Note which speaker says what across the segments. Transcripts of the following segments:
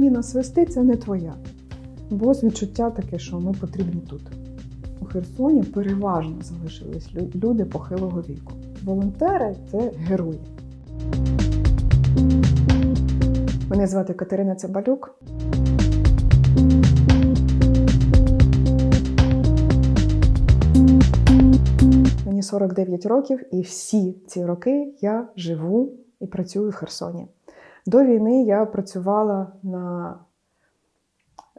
Speaker 1: міна свисти, це не твоя. Було відчуття таке, що ми потрібні тут. У Херсоні переважно залишились люди похилого віку. Волонтери це герої. Мене звати Катерина Цимбалюк. Мені 49 років, і всі ці роки я живу і працюю в Херсоні. До війни я працювала на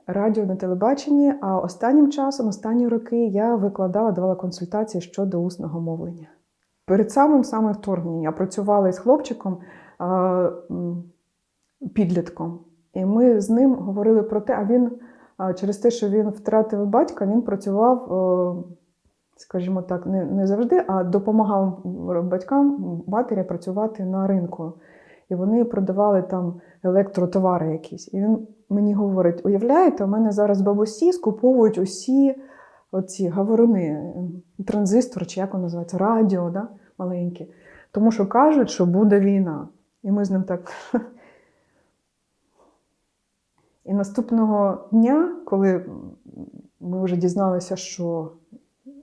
Speaker 1: радіо на телебаченні, а останнім часом, останні роки, я викладала, давала консультації щодо усного мовлення. Перед самим самим вторгненням я працювала із хлопчиком підлітком, і ми з ним говорили про те, а він через те, що він втратив батька, він працював, скажімо так, не, не завжди, а допомагав батькам матері працювати на ринку. І вони продавали там електротовари якісь. І він мені говорить: уявляєте, у мене зараз бабусі скуповують усі оці говоруни, транзистор, чи як воно називається, радіо, да? маленькі. Тому що кажуть, що буде війна. І ми з ним так. І наступного дня, коли ми вже дізналися, що,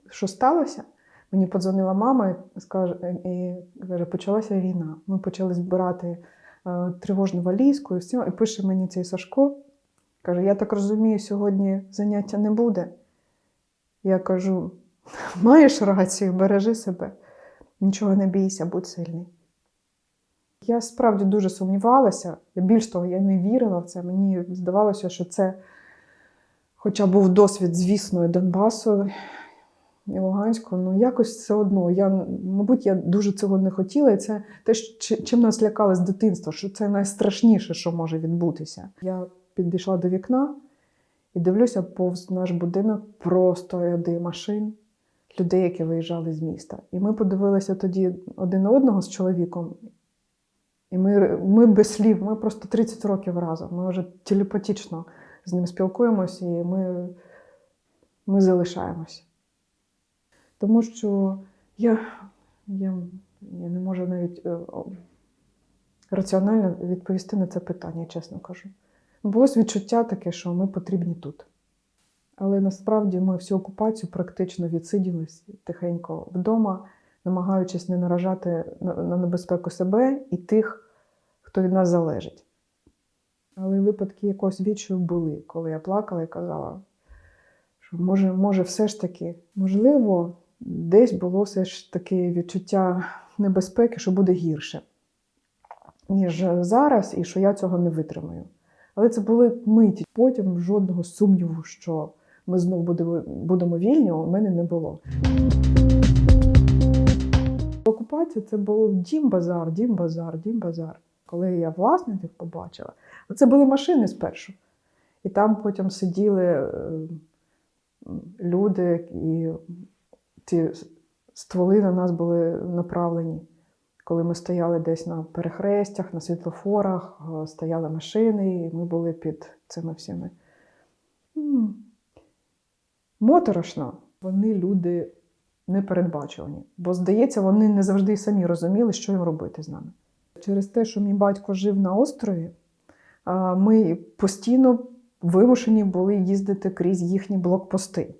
Speaker 1: що сталося, мені подзвонила мама і каже, почалася війна. Ми почали збирати е, тривожну валізку і все. І пише мені цей Сашко. Каже: Я так розумію, сьогодні заняття не буде. Я кажу: маєш рацію, бережи себе, нічого не бійся, будь сильний. Я справді дуже сумнівалася. Більш того, я не вірила в це. Мені здавалося, що це, хоча був досвід, звісно, Донбасу і Луганську, ну якось все одно. Я, мабуть, я дуже цього не хотіла. І це те, чим нас лякали з дитинства, що це найстрашніше, що може відбутися. Я підійшла до вікна і дивлюся повз наш будинок просто ряди машин, людей, які виїжджали з міста. І ми подивилися тоді один на одного з чоловіком. І ми, ми без слів, ми просто 30 років разом. Ми вже телепатично з ним спілкуємося і ми, ми залишаємося. Тому що я, я, я не можу навіть е, раціонально відповісти на це питання, чесно кажу. Було відчуття таке, що ми потрібні тут. Але насправді ми всю окупацію практично відсиділись тихенько вдома, намагаючись не наражати на небезпеку себе і тих, хто від нас залежить. Але випадки якогось відчаю були, коли я плакала і казала, що може, може, все ж таки, можливо, десь було все ж таки відчуття небезпеки, що буде гірше, ніж зараз, і що я цього не витримаю. Але це були миті. Потім жодного сумніву, що ми знову будемо, вільні, у мене не було. Окупація це було дім-базар, дім-базар, дім-базар. Коли я власників побачила, це були машини спершу. І там потім сиділи е, люди, і ці стволи на нас були направлені. Коли ми стояли десь на перехрестях, на світлофорах, е, стояли машини, і ми були під цими всіми. Моторошно. Вони люди непередбачувані. Бо, здається, вони не завжди самі розуміли, що їм робити з нами. Через те, що мій батько жив на острові, ми постійно вимушені були їздити крізь їхні блокпости.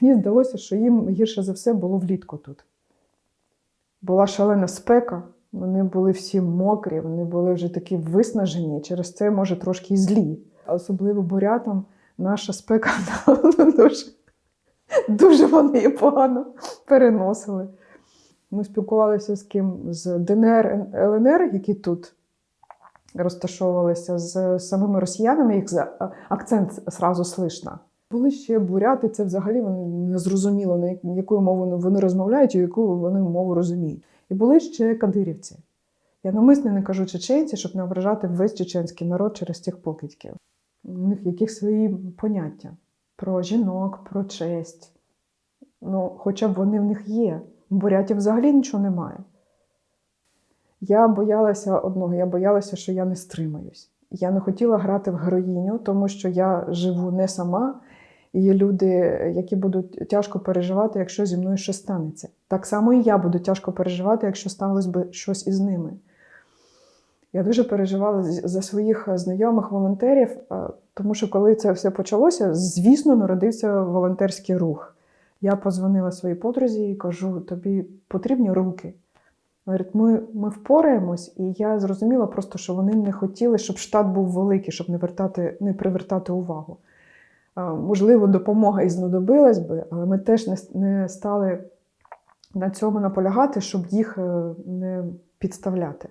Speaker 1: Мені здалося, що їм гірше за все було влітку тут. Була шалена спека, вони були всі мокрі, вони були вже такі виснажені, через це, може, трошки і злі. Особливо бурятам наша спека дуже, дуже вони її погано переносили. Ми спілкувалися з ким з ДНР ЛНР, які тут розташовувалися з самими росіянами, їх акцент зразу слышно. Були ще буряти, це взагалі вони не зрозуміло, на якою мовою вони розмовляють і яку вони мову розуміють. І були ще кадирівці. Я навмисно не кажу чеченці, щоб не ображати весь чеченський народ через тих покидьків. У них якісь свої поняття про жінок, про честь. Ну, хоча б вони в них є. Бурятів взагалі нічого немає. Я боялася одного, я боялася, що я не стримаюсь. Я не хотіла грати в героїню, тому що я живу не сама, є люди, які будуть тяжко переживати, якщо зі мною щось станеться. Так само і я буду тяжко переживати, якщо сталося би щось із ними. Я дуже переживала за своїх знайомих волонтерів, е, тому що коли це все почалося, звісно, народився волонтерський рух. Я позвонила своїй подрузі і кажу: тобі потрібні руки. Говорить, ми, ми впораємось, і я зрозуміла просто, що вони не хотіли, щоб штат був великий, щоб не, вертати, не привертати увагу. Можливо, допомога і знадобилась би, але ми теж не, стали на цьому наполягати, щоб їх е, не підставляти.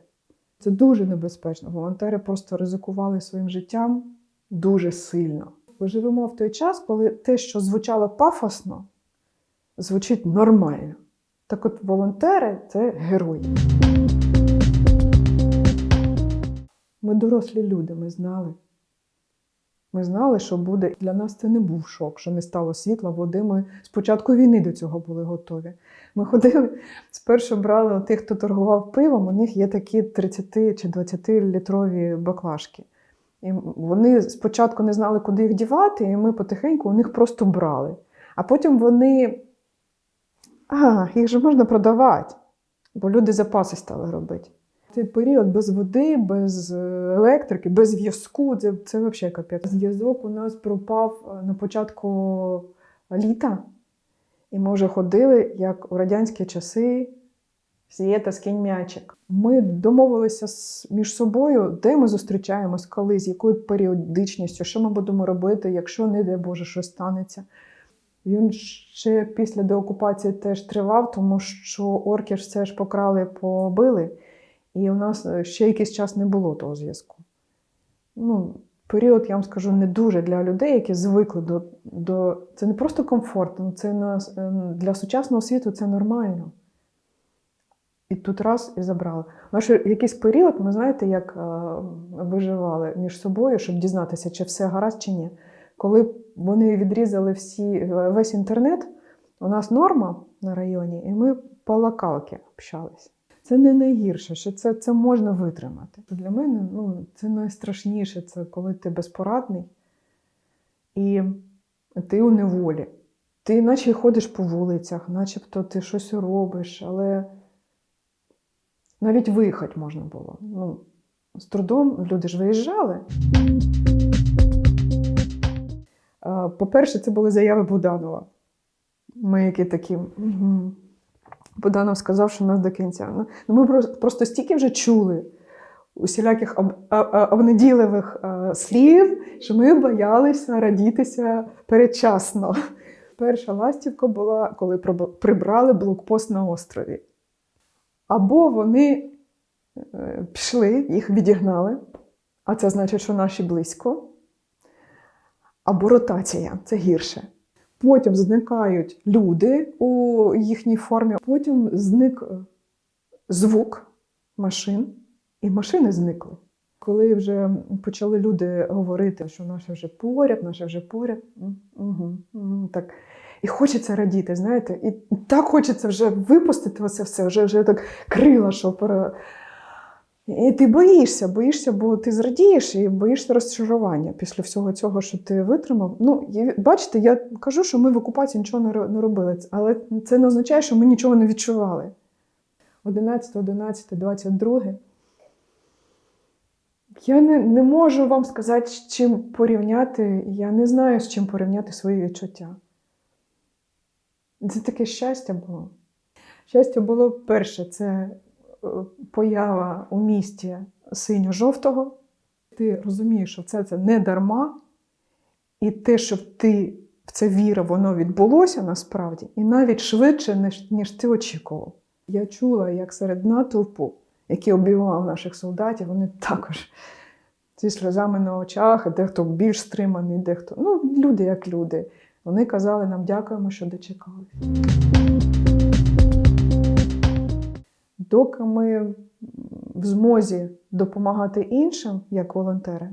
Speaker 1: Це дуже небезпечно. Волонтери просто ризикували своїм життям дуже сильно. Ми живемо в той час, коли те, що звучало пафосно, звучить нормально. Так от волонтери це герої. Ми дорослі люди, ми знали. Ми знали, що буде. Для нас це не був шок, що не стало світла, води. Ми з початку війни до цього були готові. Ми ходили, спершу брали у тих, хто торгував пивом, у них є такі 30 чи 20 літрові баклажки. І вони спочатку не знали, куди їх дівати, і ми потихеньку у них просто брали. А потім вони. А, їх же можна продавати, бо люди запаси стали робити. Цей період без води, без е, електрики, без зв'язку це, це взагалі капець. Зв'язок у нас пропав е, на початку літа, і ми вже ходили, як у радянські часи. Свєта, скинь м'ячик. Ми домовилися між собою, де ми зустрічаємось, коли, з якою періодичністю, що ми будемо робити, якщо, не дай Боже, щось станеться. Він ще після деокупації теж тривав, тому що орки все ж покрали, побили, і у нас е, ще якийсь час не було того зв'язку. Ну, період, я вам скажу, не дуже для людей, які звикли до. до... Це не просто комфортно, це на, ем, для сучасного світу це нормально. І тут раз і забрали. У нас якийсь період, ми знаєте, як е, виживали між собою, щоб дізнатися, чи все гаразд, чи ні. Коли вони відрізали всі, весь інтернет, у нас норма на районі, і ми по локалки общались. Це не найгірше, що це, це можна витримати. Для мене ну, це найстрашніше, це коли ти безпорадний і ти у неволі. Ти наче ходиш по вулицях, начебто ти щось робиш, але навіть виїхати можна було. Ну, з трудом люди ж виїжджали. По-перше, це були заяви Буданова. Ми які такі. Угу. Буданов сказав, що нас до кінця. Ну, ну, ми просто, стільки вже чули усіляких об, а- а- обнадійливих е, слів, що ми боялися радітися передчасно. Перша ластівка була, коли прибрали блокпост на острові. Або вони е, пішли, їх відігнали, а це значить, що наші близько. Або ротація це гірше. Потім зникають люди у їхній формі, потім зник е, звук машин, і машини зникли. Коли вже почали люди говорити, що наше вже поряд, наше вже поряд, угу, так. І хочеться радіти, знаєте, і так хочеться вже випустити оце все, вже, вже так крила, що пере... І ти боїшся, боїшся, бо ти зрадієш і боїшся розчарування після всього цього, що ти витримав. Ну, бачите, я кажу, що ми в окупації нічого не робили, але це не означає, що ми нічого не відчували. 11, 11, 22. Я не, не можу вам сказати, з чим порівняти. Я не знаю, з чим порівняти свої відчуття. Це таке щастя було. Щастя було перше, це поява у місті синьо-жовтого. Ти розумієш, що це, це не дарма, і те, що ти в це вірив, воно відбулося насправді, і навіть швидше, ніж, ніж ти очікував. Я чула, як серед натовпу, який обіймав наших солдатів, вони також зі сльозами на очах, дехто більш стриманий, дехто. Ну, люди як люди. Вони казали нам дякуємо, що дочекались. Доки ми в змозі допомагати іншим, як волонтери,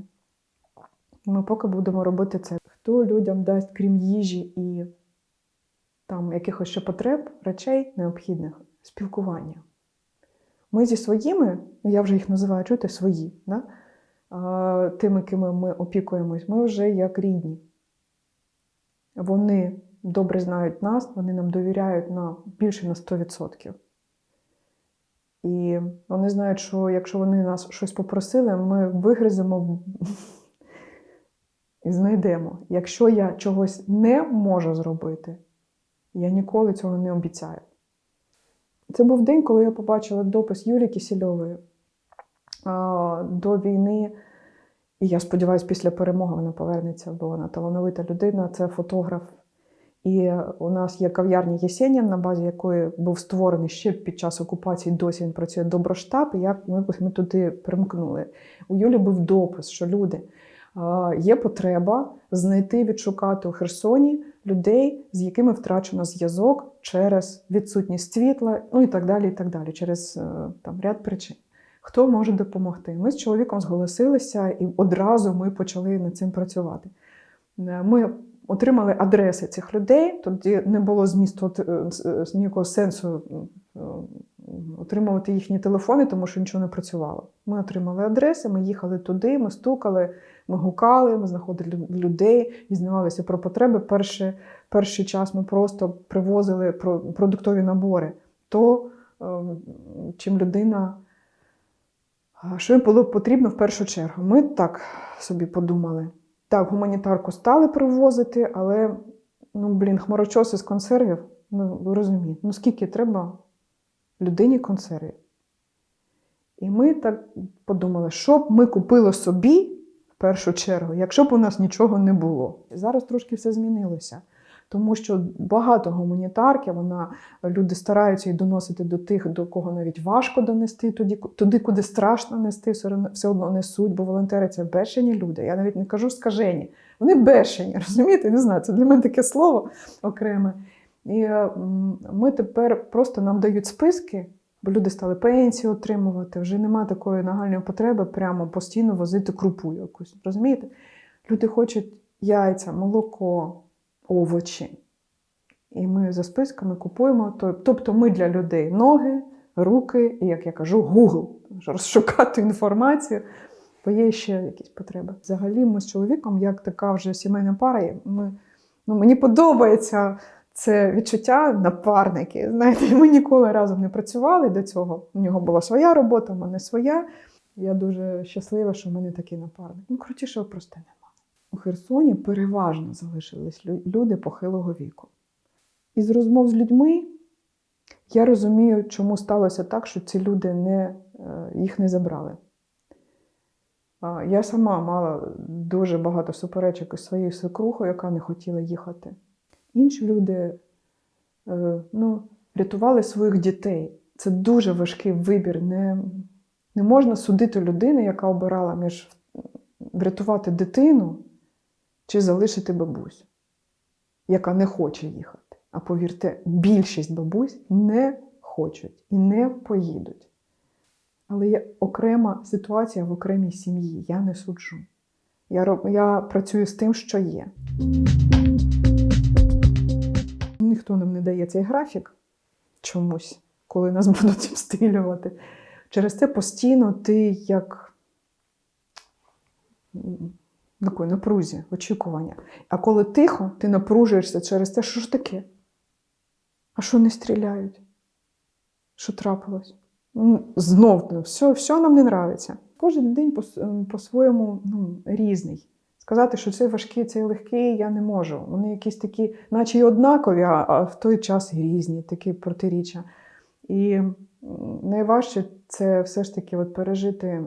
Speaker 1: ми поки будемо робити це. Хто людям дасть, крім їжі і там якихось ще потреб, речей необхідних, спілкування. Ми зі своїми, ну я вже їх називаю чути, свої, да? тими, ким ми опікуємось, ми вже як рідні. Вони добре знають нас, вони нам довіряють на більше на 100%. І вони знають, що якщо вони нас щось попросили, ми вигриземо і знайдемо. Якщо я чогось не можу зробити, я ніколи цього не обіцяю. Це був день, коли я побачила допис Юлії Кісільової до війни. І я сподіваюся, після перемоги вона повернеться, бо вона талановита людина, це фотограф. І у нас є кав'ярня Єсенін, на базі якої був створений ще під час окупації. Досі він працює доброштаб. І як ми, ми туди примкнули. У Юлі був допис, що люди є потреба знайти, відшукати у Херсоні людей, з якими втрачено зв'язок через відсутність світла, ну і так далі. і так далі, Через е, там ряд причин. Хто може допомогти? Ми з чоловіком зголосилися, і одразу ми почали над цим працювати. Е, Ми отримали адреси цих людей, тоді не було змісту е, е, ніякого сенсу е, отримувати їхні телефони, тому що нічого не працювало. Ми отримали адреси, ми їхали туди, ми стукали, ми гукали, ми знаходили лю- людей, дізнавалися про потреби. Перший, перший час ми просто привозили продуктові набори. То, чим людина Що їм було потрібно в першу чергу? Ми так собі подумали. Так, гуманітарку стали привозити, але ну, блін, хмарочоси з консервів, ну ви розумієте, ну скільки треба людині консервів? І ми так подумали, що б ми купили собі в першу чергу, якщо б у нас нічого не було. Зараз трошки все змінилося. Тому що багато гуманітарки, вона люди стараються її доносити до тих, до кого навіть важко донести, туди, туди куди страшно нести, все одно- несуть, бо волонтери це бешені люди. Я навіть не кажу скажені. Вони бешені, розумієте? Не знаю, це для мене таке слово окреме. І е, ми тепер просто нам дають списки, бо люди стали пенсію отримувати. Вже немає такої нагальної потреби прямо постійно возити крупу якусь. Розумієте? Люди хочуть яйця, молоко, овочі. І ми за списками купуємо. Тобто ми для людей ноги, руки, і, як я кажу, Google, розшукати інформацію, бо є ще якісь потреби. Взагалі, ми з чоловіком, як така вже сімейна пара, ми, ну, мені подобається це відчуття напарники. Знаєте, ми ніколи разом не працювали до цього. У нього була своя робота, у мене своя. Я дуже щаслива, що в мене такий напарник. Ну, крутішого просто нема. У Херсоні переважно залишились люди похилого віку. І з розмов з людьми я розумію, чому сталося так, що ці люди не, е, їх не забрали. Я сама мала дуже багато суперечок із своєю свекрухою, яка не хотіла їхати. Інші люди е, ну, рятували своїх дітей. Це дуже важкий вибір. Не, не можна судити людину, яка обирала між врятувати дитину чи залишити бабусю, яка не хоче їхати. А повірте, більшість бабусь не хочуть і не поїдуть. Але є окрема ситуація в окремій сім'ї. Я не суджу. Я, я працюю з тим, що є. Ніхто нам не дає цей графік чомусь, коли нас будуть обстрілювати. Через це постійно ти як такої напрузі, очікування. А коли тихо, ти напружуєшся через те, що ж таке? А що не стріляють? Що трапилось? Ну, Знов ну, все, все нам не нравиться. Кожен день ем, по-своєму ну, різний. Сказати, що цей важкий, цей легкий, я не можу. Вони якісь такі, наче й однакові, а, а в той час і різні, такі протиріччя. І найважче це все ж таки от пережити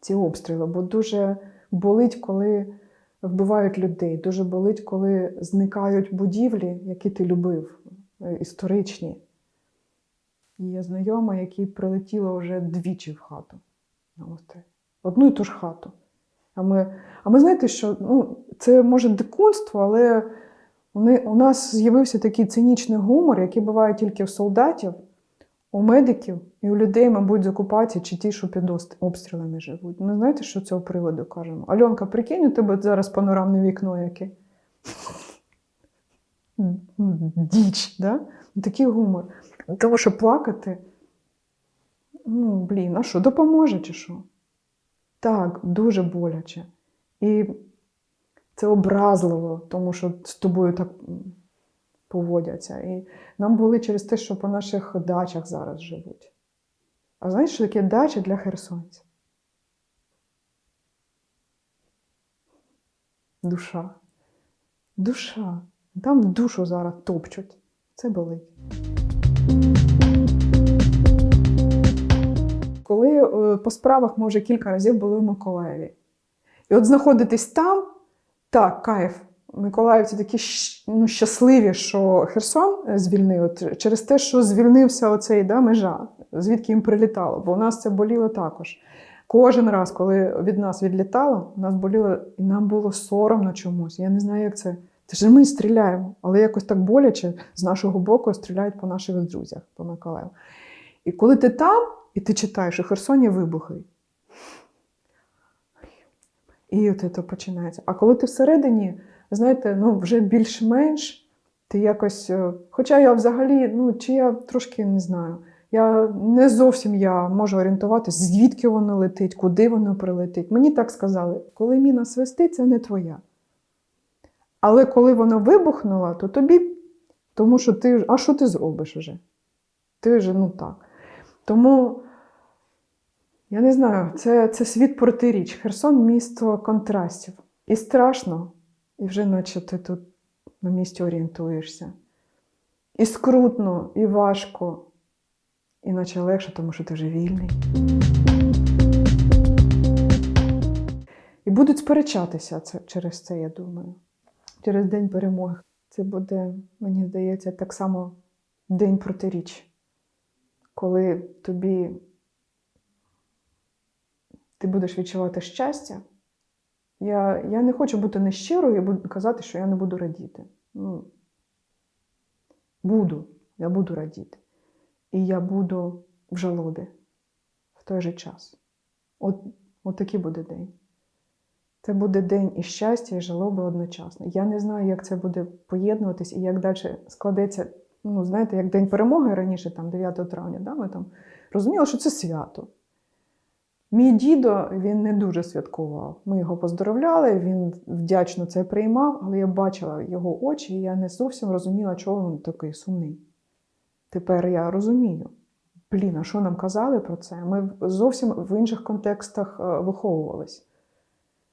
Speaker 1: ці обстріли, бо дуже болить, коли вбивають людей, дуже болить, коли зникають будівлі, які ти любив, е, історичні. Є знайома, якій прилетіло вже двічі в хату. Одну і ту ж хату. А ми, а ми знаєте, що ну, це може дикунство, але вони, у нас з'явився такий цинічний гумор, який буває тільки у солдатів, у медиків і у людей, мабуть, з окупації чи ті, що під обстрілами живуть. Ми знаєте, що цього приводу кажемо? Альонка, прикинь, у тебе зараз панорамне вікно яке. Діч, да? такий гумор. Тому що плакати, ну, блін, а що, допоможе чи що? Так, дуже боляче. І це образливо, тому що з тобою так поводяться. І нам були через те, що по наших дачах зараз живуть. А знаєш, що таке дача для херсонців? Душа. Душа. Там душу зараз топчуть. Це болить. Коли е, по справах ми вже кілька разів були в Миколаєві. І от знаходитись там, так, кайф. Миколаївці такі ну, щасливі, що Херсон е, звільнив через те, що звільнився оцей да, межа, звідки їм прилітало. Бо у нас це боліло також. Кожен раз, коли від нас відлітало, нас боліло, і нам було соромно чомусь. Я не знаю, як це. Це ж ми стріляємо, але якось так боляче з нашого боку стріляють по наших друзях, по Миколаєву. І коли ти там, і ти читаєш, у Херсоні вибухи. І от це починається. А коли ти всередині, знаєте, ну вже більш-менш ти якось. е, Хоча я взагалі, ну чи я трошки не знаю, я не зовсім я можу орієнтуватися, звідки воно летить, куди воно прилетить. Мені так сказали, коли міна свистить, це не твоя. Але коли вона вибухнула, то тобі, тому що ти, а що ти зробиш уже? Ти вже ну так. Тому я не знаю, це, це світ протиріч. Херсон місто контрастів. І страшно, і вже наче ти тут на місці орієнтуєшся. І скрутно, і важко, і наче легше, тому що ти вже вільний. І будуть сперечатися це, через це, я думаю. Через День перемоги. Це буде, мені здається, так само День протиріч, коли тобі ти будеш відчувати щастя. Я, я не хочу бути нещирою і казати, що я не буду радіти. Ну, буду, я буду радіти. І я буду в жалобі в той же час. От, от такий буде день. Це буде день і щастя, і жалоби одночасно. Я не знаю, як це буде поєднуватись і як далі складеться. Ну, знаєте, як День перемоги раніше, там 9 травня, да, ми там розуміли, що це свято. Мій дідо він не дуже святкував. Ми його поздоровляли, він вдячно це приймав, але я бачила його очі, і я не зовсім розуміла, чого він такий сумний. Тепер я розумію. Блін, а що нам казали про це? Ми зовсім в інших контекстах е, виховувались.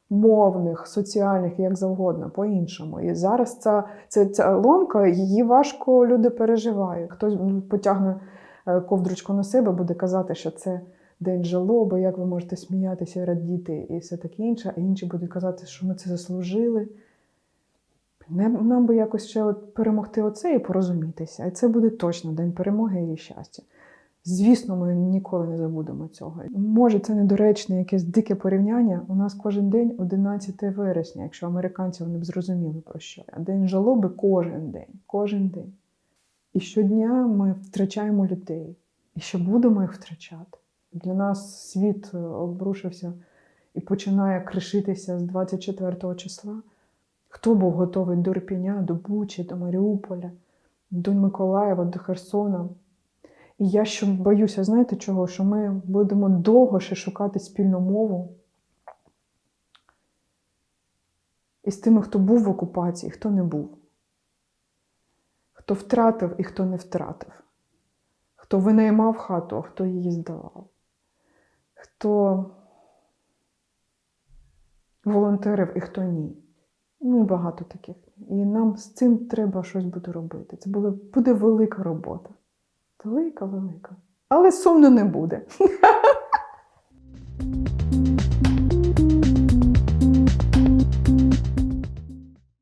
Speaker 1: Мовних, соціальних, як завгодно, по-іншому. І зараз ця, ця, ця ломка, її важко люди переживають. Хтось потягне е, ковдручку на себе, буде казати, що це день жалоби, як ви можете сміятися радіти, і все таке інше, а інші будуть казати, що ми це заслужили. Нам би якось ще от перемогти оце і порозумітися. І це буде точно день перемоги і щастя. Звісно, ми ніколи не забудемо цього. Може, це недоречне якесь дике порівняння. У нас кожен день 11 вересня, якщо американці вони б зрозуміли про що. А день жалоби кожен день, кожен день. І щодня ми втрачаємо людей. І ще будемо їх втрачати. Для нас світ е, обрушився і починає кришитися з 24 числа. Хто був готовий до Рпіня, до Бучі, до Маріуполя, до Миколаєва, до Херсона? І я що боюся, знаєте чого? Що ми будемо довго ще шукати спільну мову із тими, хто був в окупації, хто не був, хто втратив і хто не втратив, хто винаймав хату, а хто її здавав, хто волонтерив і хто ні. Ну і багато таких. І нам з цим треба щось буде робити. Це буде, буде велика робота. Велика, велика. Але сумно не буде.